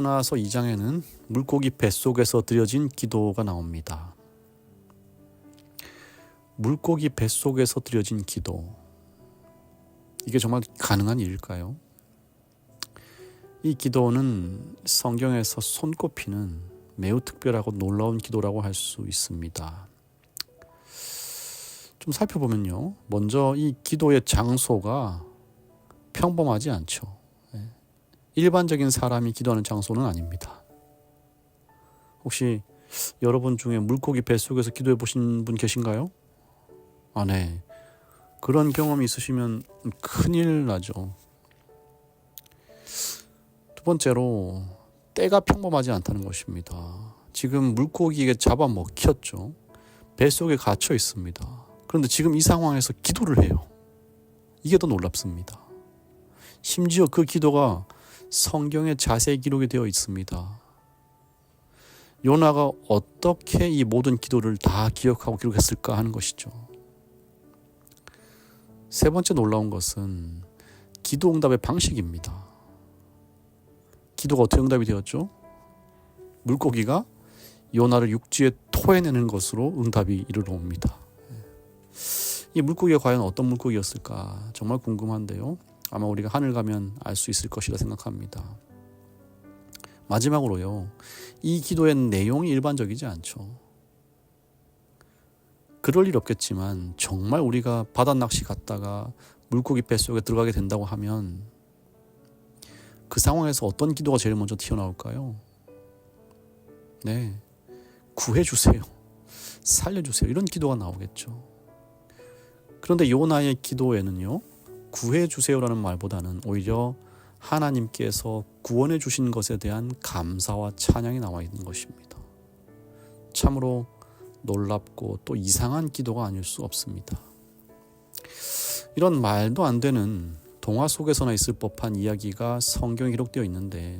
요나서 2장에는 물고기 뱃속에서 드려진 기도가 나옵니다. 물고기 뱃속에서 드려진 기도. 이게 정말 가능한 일일까요? 이 기도는 성경에서 손꼽히는 매우 특별하고 놀라운 기도라고 할 수 있습니다. 좀 살펴보면요. 먼저 이 기도의 장소가 평범하지 않죠. 예. 일반적인 사람이 기도하는 장소는 아닙니다. 혹시 여러분 중에 물고기 뱃속에서 기도해 보신 분 계신가요? 아, 네. 그런 경험이 있으시면 큰일 나죠. 두 번째로 때가 평범하지 않다는 것입니다. 지금 물고기에 잡아먹혔죠. 뱃속에 갇혀 있습니다. 그런데 지금 이 상황에서 기도를 해요. 이게 더 놀랍습니다. 심지어 그 기도가 성경에 자세히 기록이 되어 있습니다. 요나가 어떻게 이 모든 기도를 다 기억하고 기록했을까 하는 것이죠. 세 번째 놀라운 것은 기도 응답의 방식입니다. 기도가 어떻게 응답이 되었죠? 물고기가 요나를 육지에 토해내는 것으로 응답이 이르러 옵니다. 이 물고기가 과연 어떤 물고기였을까 정말 궁금한데요. 아마 우리가 하늘 가면 알 수 있을 것이라 생각합니다. 마지막으로요. 이 기도의 내용이 일반적이지 않죠. 그럴 일 없겠지만 정말 우리가 바다 낚시 갔다가 물고기 뱃속에 들어가게 된다고 하면 그 상황에서 어떤 기도가 제일 먼저 튀어나올까요? 네. 구해 주세요. 살려 주세요. 이런 기도가 나오겠죠. 그런데 요나의 기도에는요. 구해 주세요라는 말보다는 오히려 하나님께서 구원해 주신 것에 대한 감사와 찬양이 나와 있는 것입니다. 참으로 놀랍고 또 이상한 기도가 아닐 수 없습니다. 이런 말도 안 되는 동화 속에서나 있을 법한 이야기가 성경에 기록되어 있는데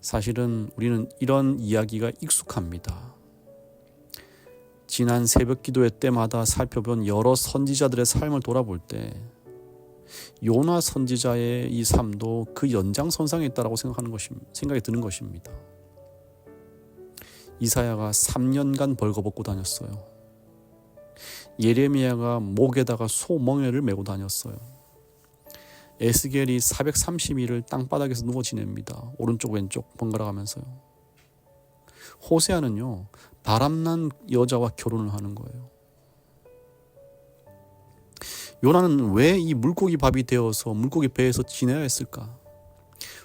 사실은 우리는 이런 이야기가 익숙합니다. 지난 새벽 기도회 때마다 살펴본 여러 선지자들의 삶을 돌아볼 때 요나 선지자의 이 삶도 그 연장선상에 있다라고 생각하는 것이 생각이 드는 것입니다. 이사야가 3년간 벌거벗고 다녔어요. 예레미야가 목에다가 소멍에를 메고 다녔어요. 에스겔이 430일을 땅바닥에서 누워 지냅니다. 오른쪽 왼쪽 번갈아 가면서요. 호세아는요. 바람난 여자와 결혼을 하는 거예요. 요나는 왜 이 물고기 밥이 되어서 물고기 배에서 지내야 했을까?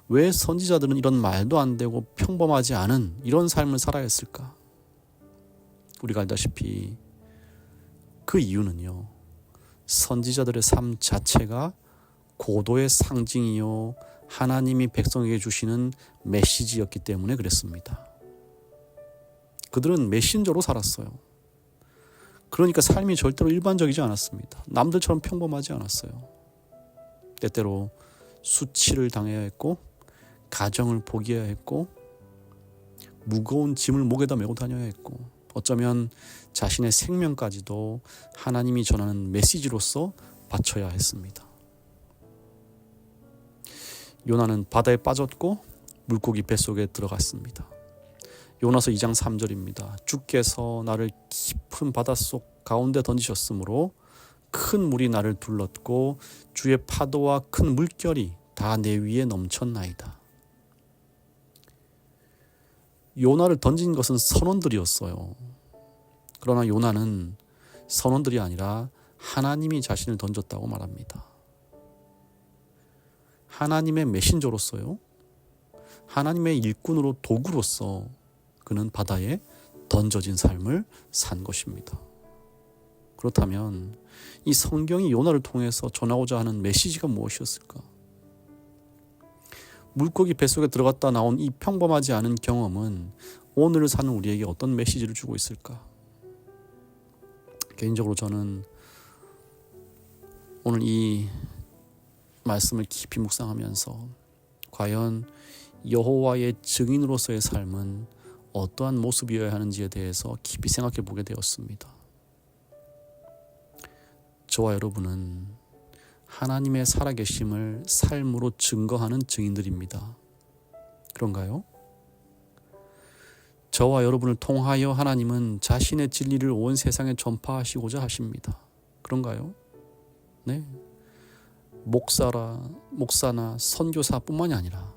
왜 선지자들은 이런 말도 안 되고 평범하지 않은 이런 삶을 살아야 했을까? 우리가 알다시피 그 이유는요. 선지자들의 삶 자체가 고도의 상징이요. 하나님이 백성에게 주시는 메시지였기 때문에 그랬습니다. 그들은 메신저로 살았어요. 그러니까 삶이 절대로 일반적이지 않았습니다. 남들처럼 평범하지 않았어요. 때때로 수치를 당해야 했고, 가정을 포기해야 했고, 무거운 짐을 목에다 메고 다녀야 했고, 어쩌면 자신의 생명까지도 하나님이 전하는 메시지로서 바쳐야 했습니다. 요나는 바다에 빠졌고 물고기 뱃속에 들어갔습니다. 요나서 2장 3절입니다. 주께서 나를 깊은 바닷속 가운데 던지셨으므로 큰 물이 나를 둘렀고 주의 파도와 큰 물결이 다 내 위에 넘쳤나이다. 요나를 던진 것은 선원들이었어요. 그러나 요나는 선원들이 아니라 하나님이 자신을 던졌다고 말합니다. 하나님의 메신저로서요. 하나님의 일꾼으로 도구로서 그는 바다에 던져진 삶을 산 것입니다. 그렇다면 이 성경이 요나를 통해서 전하고자 하는 메시지가 무엇이었을까? 물고기 뱃속에 들어갔다 나온 이 평범하지 않은 경험은 오늘을 사는 우리에게 어떤 메시지를 주고 있을까? 개인적으로 저는 오늘 이 말씀을 깊이 묵상하면서 과연 여호와의 증인으로서의 삶은 어떠한 모습이어야 하는지에 대해서 깊이 생각해 보게 되었습니다. 저와 여러분은 하나님의 살아계심을 삶으로 증거하는 증인들입니다. 그런가요? 저와 여러분을 통하여 하나님은 자신의 진리를 온 세상에 전파하시고자 하십니다. 그런가요? 네. 목사라, 목사나 선교사뿐만이 아니라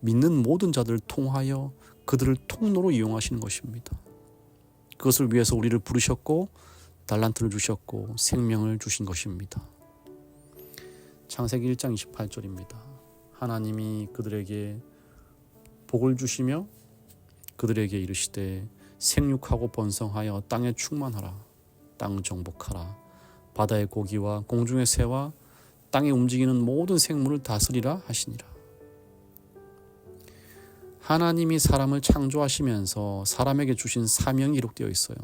믿는 모든 자들을 통하여 그들을 통로로 이용하시는 것입니다. 그것을 위해서 우리를 부르셨고 달란트를 주셨고 생명을 주신 것입니다. 창세기 1장 28절입니다. 하나님이 그들에게 복을 주시며 그들에게 이르시되 생육하고 번성하여 땅에 충만하라 땅 정복하라 바다의 고기와 공중의 새와 땅에 움직이는 모든 생물을 다스리라 하시니라. 하나님이 사람을 창조하시면서 사람에게 주신 사명이 기록되어 있어요.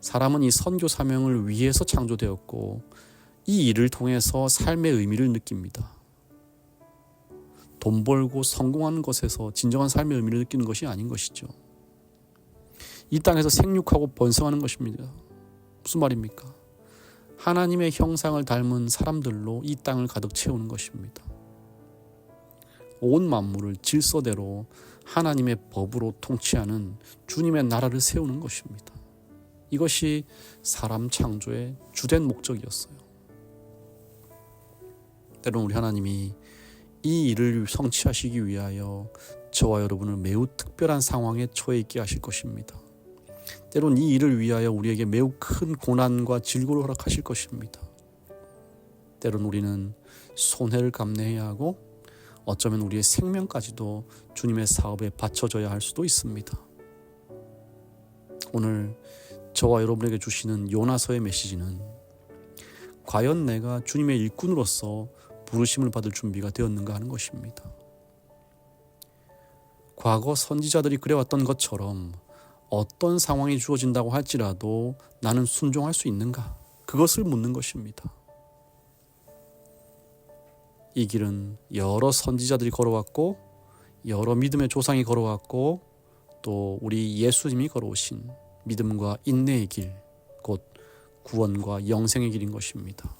사람은 이 선교 사명을 위해서 창조되었고 이 일을 통해서 삶의 의미를 느낍니다. 돈 벌고 성공하는 것에서 진정한 삶의 의미를 느끼는 것이 아닌 것이죠. 이 땅에서 생육하고 번성하는 것입니다. 무슨 말입니까? 하나님의 형상을 닮은 사람들로 이 땅을 가득 채우는 것입니다. 온 만물을 질서대로 하나님의 법으로 통치하는 주님의 나라를 세우는 것입니다. 이것이 사람 창조의 주된 목적이었어요. 때론 우리 하나님이 이 일을 성취하시기 위하여 저와 여러분을 매우 특별한 상황에 처해 있게 하실 것입니다. 때론 이 일을 위하여 우리에게 매우 큰 고난과 질고를 허락하실 것입니다. 때론 우리는 손해를 감내해야 하고 어쩌면 우리의 생명까지도 주님의 사업에 바쳐져야 할 수도 있습니다. 오늘 저와 여러분에게 주시는 요나서의 메시지는 과연 내가 주님의 일꾼으로서 부르심을 받을 준비가 되었는가 하는 것입니다. 과거 선지자들이 그래왔던 것처럼 어떤 상황이 주어진다고 할지라도 나는 순종할 수 있는가? 그것을 묻는 것입니다. 이 길은 여러 선지자들이 걸어왔고 여러 믿음의 조상이 걸어왔고 또 우리 예수님이 걸어오신 믿음과 인내의 길, 곧 구원과 영생의 길인 것입니다.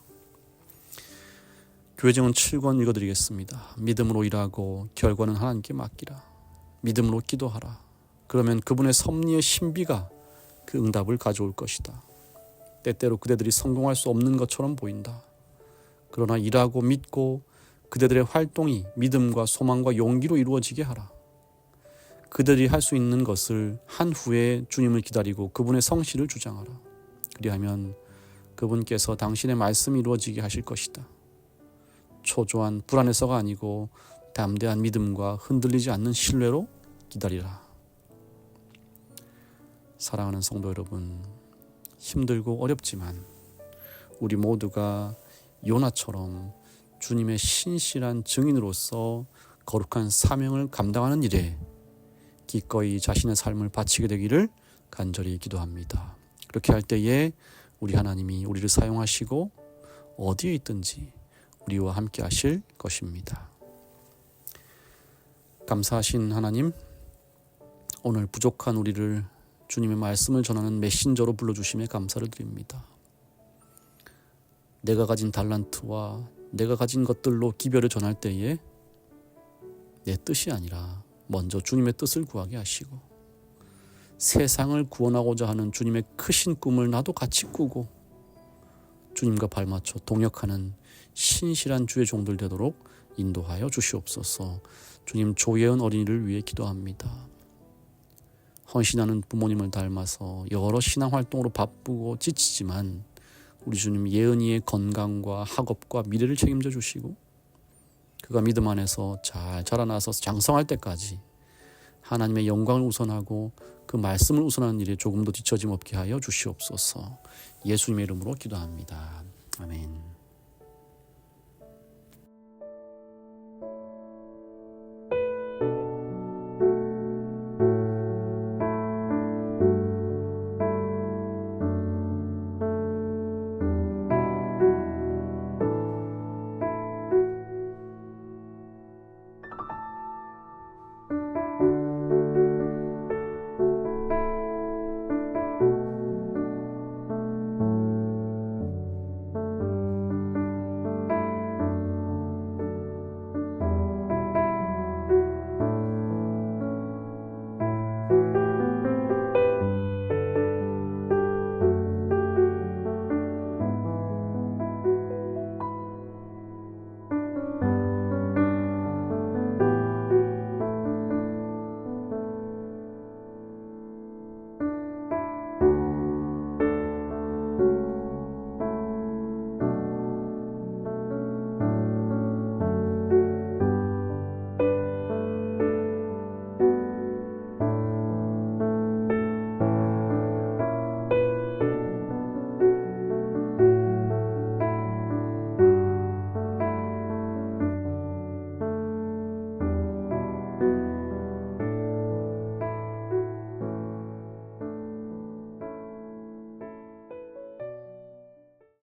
교회정은 7권 읽어드리겠습니다. 믿음으로 일하고 결과는 하나님께 맡기라. 믿음으로 기도하라. 그러면 그분의 섭리의 신비가 그 응답을 가져올 것이다. 때때로 그대들이 성공할 수 없는 것처럼 보인다. 그러나 일하고 믿고 그대들의 활동이 믿음과 소망과 용기로 이루어지게 하라. 그들이 할 수 있는 것을 한 후에 주님을 기다리고 그분의 성실을 주장하라. 그리하면 그분께서 당신의 말씀이 이루어지게 하실 것이다. 초조한 불안해서가 아니고 담대한 믿음과 흔들리지 않는 신뢰로 기다리라. 사랑하는 성도 여러분, 힘들고 어렵지만 우리 모두가 요나처럼 주님의 신실한 증인으로서 거룩한 사명을 감당하는 일에 기꺼이 자신의 삶을 바치게 되기를 간절히 기도합니다. 그렇게 할 때에 우리 하나님이 우리를 사용하시고 어디에 있든지 우리와 함께 하실 것입니다. 감사하신 하나님, 오늘 부족한 우리를 주님의 말씀을 전하는 메신저로 불러주심에 감사를 드립니다. 내가 가진 달란트와 내가 가진 것들로 기별을 전할 때에 내 뜻이 아니라 먼저 주님의 뜻을 구하게 하시고 세상을 구원하고자 하는 주님의 크신 꿈을 나도 같이 꾸고 주님과 발맞춰 동역하는 신실한 주의 종들 되도록 인도하여 주시옵소서. 주님 조예은 어린이를 위해 기도합니다. 헌신하는 부모님을 닮아서 여러 신앙 활동으로 바쁘고 지치지만 우리 주님 예은이의 건강과 학업과 미래를 책임져 주시고 그가 믿음 안에서 잘 자라나서 장성할 때까지 하나님의 영광을 우선하고 그 말씀을 우선하는 일에 조금도 뒤처짐 없게 하여 주시옵소서. 예수님의 이름으로 기도합니다. 아멘.